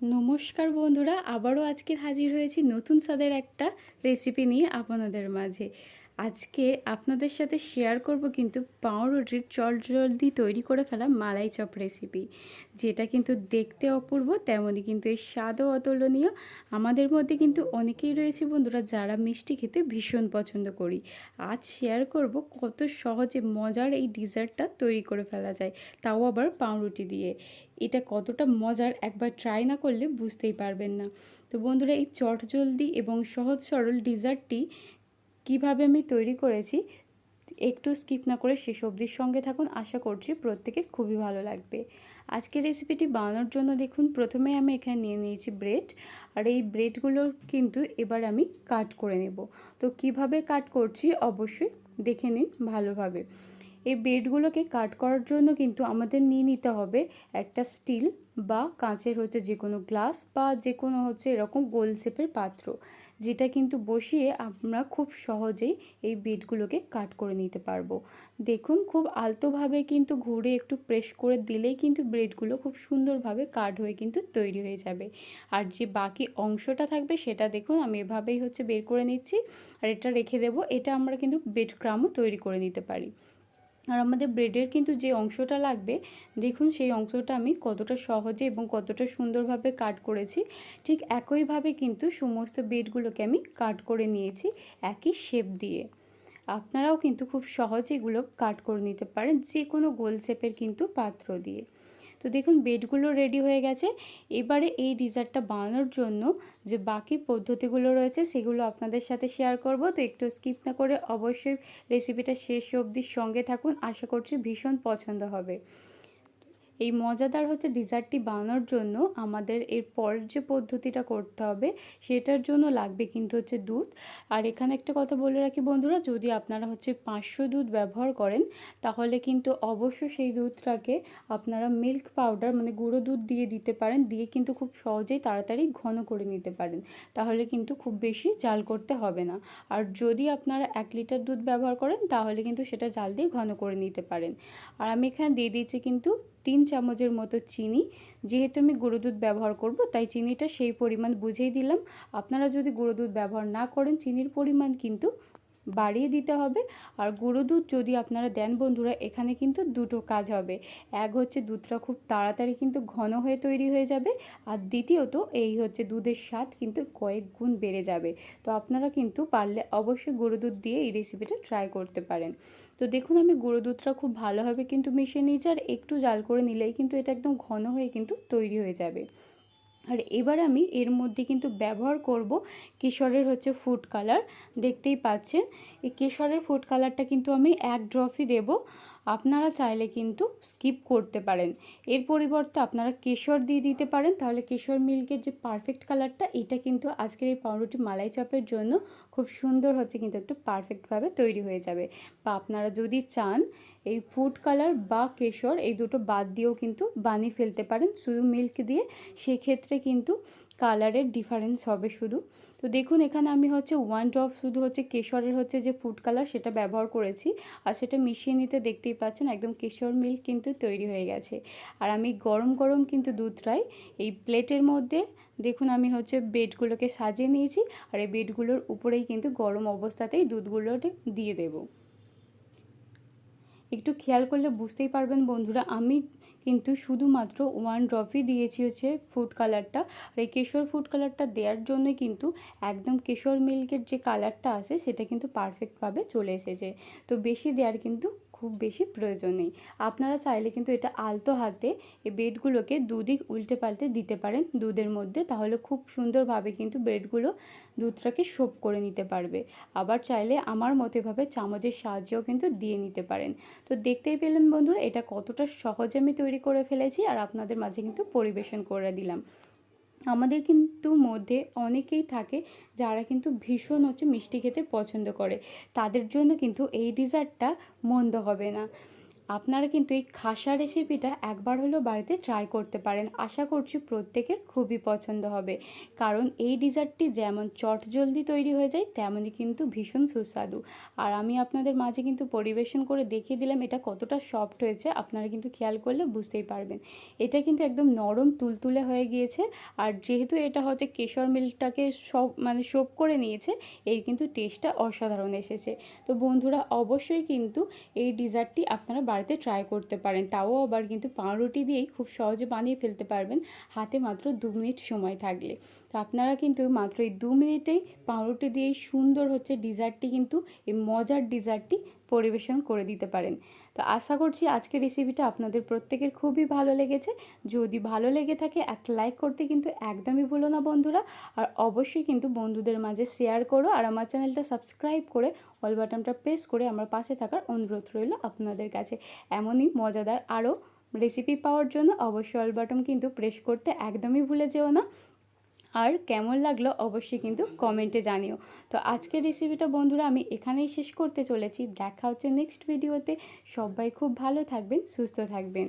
নমস্কার বন্ধুরা আবারও আজকের হাজির হয়েছি নতুন স্বাদের একটা রেসিপি নিয়ে আপনাদের মাঝে। আজকে আপনাদের সাথে শেয়ার করব কিন্তু পাউরুটির জলদি তৈরি করে ফেলা মালাই চপ রেসিপি যেটা কিন্তু দেখতে অপূর্ব, তেমনই কিন্তু এর স্বাদও অতুলনীয়। আমাদের মধ্যে কিন্তু অনেকেই রয়েছে বন্ধুরা যারা মিষ্টি খেতে ভীষণ পছন্দ করি। আজ শেয়ার করব কত সহজে মজার এই ডিজার্টটা তৈরি করে ফেলা যায়, তাও আবার পাউরুটি দিয়ে। এটা কতটা মজার একবার ট্রাই না করলে বুঝতেই পারবেন না। তো বন্ধুরা এই চটজলদি এবং সহজ সরল ডিজার্টটি কীভাবে আমি তৈরি করেছি, একটু স্কিপ না করে শেষ অবধির সঙ্গে থাকুন। আশা করছি প্রত্যেকের খুবই ভালো লাগবে। আজকের রেসিপিটি বানানোর জন্য দেখুন প্রথমে আমি এখানে নিয়ে নিয়েছি ব্রেড আর এই ব্রেডগুলো কিন্তু এবার আমি কাট করে নেব। তো কীভাবে কাট করছি অবশ্যই দেখে নিন ভালোভাবে। এই ব্রেডগুলোকে কাট করার জন্য কিন্তু আমাদের নিয়ে নিতে হবে একটা স্টিল বা কাঁচের হচ্ছে যে কোনো গ্লাস বা যে কোনো হচ্ছে এরকম গোল শেপের পাত্র। যেটা কিন্তু বসিয়ে আমরা খুব সহজেই এই বেডগুলোকে কাট করে নিতে পারব। দেখুন, খুব আলতোভাবে কিন্তু ঘুরে একটু প্রেস করে দিলেই কিন্তু ব্রেডগুলো খুব সুন্দরভাবে কাট হয়ে কিন্তু তৈরি হয়ে যাবে। আর যে বাকি অংশটা থাকবে সেটা দেখুন, আমি এভাবেই হচ্ছে বের করে নিচ্ছি। আর এটা রেখে দেবো, এটা আমরা কিন্তু বেড ক্রামও তৈরি করে নিতে পারি। আর আমাদের ব্রেডের কিন্তু যে অংশটা লাগবে, দেখুন সেই অংশটা আমি কতটা সহজে এবং কতটা সুন্দরভাবে কাট করেছি। ঠিক একইভাবে কিন্তু সমস্ত বেডগুলোকে আমি কাট করে নিয়েছি একই শেপ দিয়ে। আপনারাও কিন্তু খুব সহজে এগুলো কাট করে নিতে পারেন যে কোনো গোল শেপের কিন্তু পাত্র দিয়ে। তো দেখুন, বেডগুলো রেডি হয়ে গেছে। এবারে এই ডিজার্টটা বানানোর জন্য যে বাকি পদ্ধতিগুলো রয়েছে, সেগুলো আপনাদের সাথে শেয়ার করব। তো একটু স্কিপ না করে অবশ্যই রেসিপিটা শেষ অবধির সঙ্গে থাকুন। আশা করছি ভীষণ পছন্দ হবে। এই মজাদার হচ্ছে ডিজার্টটি বানানোর জন্য আমাদের এর পরের যে পদ্ধতিটা করতে হবে সেটার জন্য লাগবে কিন্তু হচ্ছে দুধ। আর এখানে একটা কথা বলে রাখি বন্ধুরা, যদি আপনারা হচ্ছে পাঁচশো দুধ ব্যবহার করেন, তাহলে কিন্তু অবশ্য সেই দুধটাকে আপনারা মিল্ক পাউডার মানে গুঁড়ো দুধ দিয়ে দিতে পারেন, দিয়ে কিন্তু খুব সহজেই তাড়াতাড়ি ঘন করে নিতে পারেন। তাহলে কিন্তু খুব বেশি জাল করতে হবে না। আর যদি আপনারা এক লিটার দুধ ব্যবহার করেন, তাহলে কিন্তু সেটা জাল দিয়ে ঘন করে নিতে পারেন। আর আমি এখানে দিয়ে দিয়েছি কিন্তু তিন চামচের মতো চিনি। যেহেতু আমি গুঁড়ো দুধ ব্যবহার করব, তাই চিনিটা সেই পরিমাণ বুঝেই দিলাম। আপনারা যদি গুঁড়ো দুধ ব্যবহার না করেন, চিনির পরিমাণ কিন্তু বাড়িয়ে দিতে হবে। আর গুঁড়ো দুধ যদি আপনারা দেন বন্ধুরা, এখানে কিন্তু দুটো কাজ হবে। এক হচ্ছে দুধটা খুব তাড়াতাড়ি কিন্তু ঘন হয়ে তৈরি হয়ে যাবে। আর দ্বিতীয়ত এই হচ্ছে দুধের স্বাদ কিন্তু কয়েক গুণ বেড়ে যাবে। তো আপনারা কিন্তু পারলে অবশ্যই গুঁড়ো দুধ দিয়ে এই রেসিপিটা ট্রাই করতে পারেন। তো দেখুন, আমি গুঁড়ো দুধটা খুব ভালোভাবে কিন্তু মিশিয়ে নিয়েছি। আর একটু জাল করে নিলেই কিন্তু এটা একদম ঘন হয়ে কিন্তু তৈরি হয়ে যাবে। আর এবার আমি এর মধ্যে কিন্তু ব্যবহার করব কেশরের হচ্ছে ফুড কালার দেখতেই পাচ্ছেন, এই কেশরের ফুড কালারটা কিন্তু আমি এক ড্রপই দেব। আপনারা চাইলে কিন্তু স্কিপ করতে পারেন। এর পরিবর্তে আপনারা কেশর দিয়ে দিতে পারেন। তাহলে কেশর মিল্কের যে পারফেক্ট কালারটা এটা কিন্তু আজকের এই পাউরুটি মালাই চপের জন্য খুব সুন্দর হচ্ছে, কিন্তু একটু পারফেক্টভাবে তৈরি হয়ে যাবে। বা আপনারা যদি চান এই ফুড কালার বা কেশর, এই দুটো বাদ দিয়েও কিন্তু বানিয়ে ফেলতে পারেন। শুধু মিল্ক দিয়ে, সেক্ষেত্রে কিন্তু কালারের ডিফারেন্স হবে শুধু। তো দেখুন, এখানে আমি হচ্ছে ওয়ান ড্রপ শুধু হচ্ছে কেশরের হচ্ছে যে ফুড কালার সেটা ব্যবহার করেছি। আর সেটা মিশিয়ে নিতে দেখতেই পাচ্ছেন, একদম কেশর মিল্ক কিন্তু তৈরি হয়ে গেছে। আর আমি গরম গরম কিন্তু দুধটাই এই প্লেটের মধ্যে দেখুন আমি হচ্ছে বেডগুলোকে সাজিয়ে নিয়েছি। আর এই বেডগুলোর উপরেই কিন্তু গরম অবস্থাতেই দুধগুলোটি দিয়ে দেবো। একটু খেয়াল করলে বুঝতেই পারবেন বন্ধুরা, আমি কিন্তু শুধুমাত্র ওয়ান ড্রপই দিয়েছি হচ্ছে ফুড কালারটা আর এই কেশর ফুড কালারটা দেওয়ার জন্য কিন্তু একদম কেশর মিল্কের যে কালারটা আছে, সেটা কিন্তু পারফেক্টভাবে চলে এসেছে। তো বেশি দেওয়ার কিন্তু খুব বেশি প্রয়োজন নেই আপনারা চাইলে কিন্তু এটা আলতো হাতে এই বেডগুলোকে দুদিক উল্টে পাল্টে দিতে পারেন দুধের মধ্যে, তাহলে খুব সুন্দরভাবে কিন্তু ব্রেডগুলো দুধটাকে সোপ করে নিতে পারবে। আবার চাইলে আমার মতো এভাবে চামচের সাহায্যেও কিন্তু দিয়ে নিতে পারেন। তো দেখতেই পেলেন বন্ধুরা, এটা কতটা সহজে আমি তৈরি করে ফেলেছি আর আপনাদের মাঝে কিন্তু পরিবেশন করে দিলাম। আমাদের কিন্তু মধ্যে অনেকেই থাকে যারা কিন্তু ভীষণ হচ্ছে মিষ্টি খেতে পছন্দ করে। তাদের জন্য কিন্তু এই ডিজার্টটা মন্দ হবে না। আপনারা কিন্তু এই খাসা রেসিপিটা একবার হলেও বাড়িতে ট্রাই করতে পারেন। আশা করছি প্রত্যেকের খুবই পছন্দ হবে। কারণ এই ডিজার্টটি যেমন চট জলদি তৈরি হয়ে যায়, তেমনই কিন্তু ভীষণ সুস্বাদু। আর আমি আপনাদের মাঝে কিন্তু পরিবেশন করে দেখিয়ে দিলাম এটা কতটা সফট হয়েছে। আপনারা কিন্তু খেয়াল করলে বুঝতেই পারবেন। এটা কিন্তু একদম নরম, তুলতুলে হয়ে গিয়েছে। আর যেহেতু এটা হচ্ছে কেশর মিল্কটাকে সব মানে সোপ করে নিয়েছে, এর কিন্তু টেস্টটা অসাধারণ এসেছে। তো বন্ধুরা, অবশ্যই কিন্তু এই ডিজার্টটি আপনারা বাড়িতে ট্রাই করতে পারেন, তাও আবার কিন্তু পাউরুটি দিয়েই খুব সহজে বানিয়ে ফেলতে পারবেন, হাতে মাত্র দু মিনিট সময় থাকলে। তো আপনারা কিন্তু মাত্র এই দু মিনিটেই পাউরুটি দিয়েই সুন্দর হচ্ছে ডিজার্টটি কিন্তু, এই মজার ডিজার্টটি পরিবেশন করে দিতে পারেন। তো আশা করছি আজকের রেসিপিটা আপনাদের প্রত্যেকের খুবই ভালো লেগেছে। যদি ভালো লেগে থাকে, একটা লাইক করতে কিন্তু একদমই ভুলো না বন্ধুরা। আর অবশ্যই কিন্তু বন্ধুদের মাঝে শেয়ার করো আর আমার চ্যানেলটা সাবস্ক্রাইব করে অল বাটনটা প্রেস করে আমার পাশে থাকার অনুরোধ রইল আপনাদের কাছে। এমনই মজাদার আরও রেসিপি পাওয়ার জন্য অবশ্যই অল বাটন কিন্তু প্রেস করতে একদমই ভুলে যেও না। আর কেমন লাগল অবশ্যই কিন্তু কমেন্টে জানিও। তো আজকের রেসিপিটা বন্ধুরা আমি এখানেই শেষ করতে চলেছি। দেখা হচ্ছে নেক্সট ভিডিওতে সবাই খুব ভালো থাকবেন, সুস্থ থাকবেন।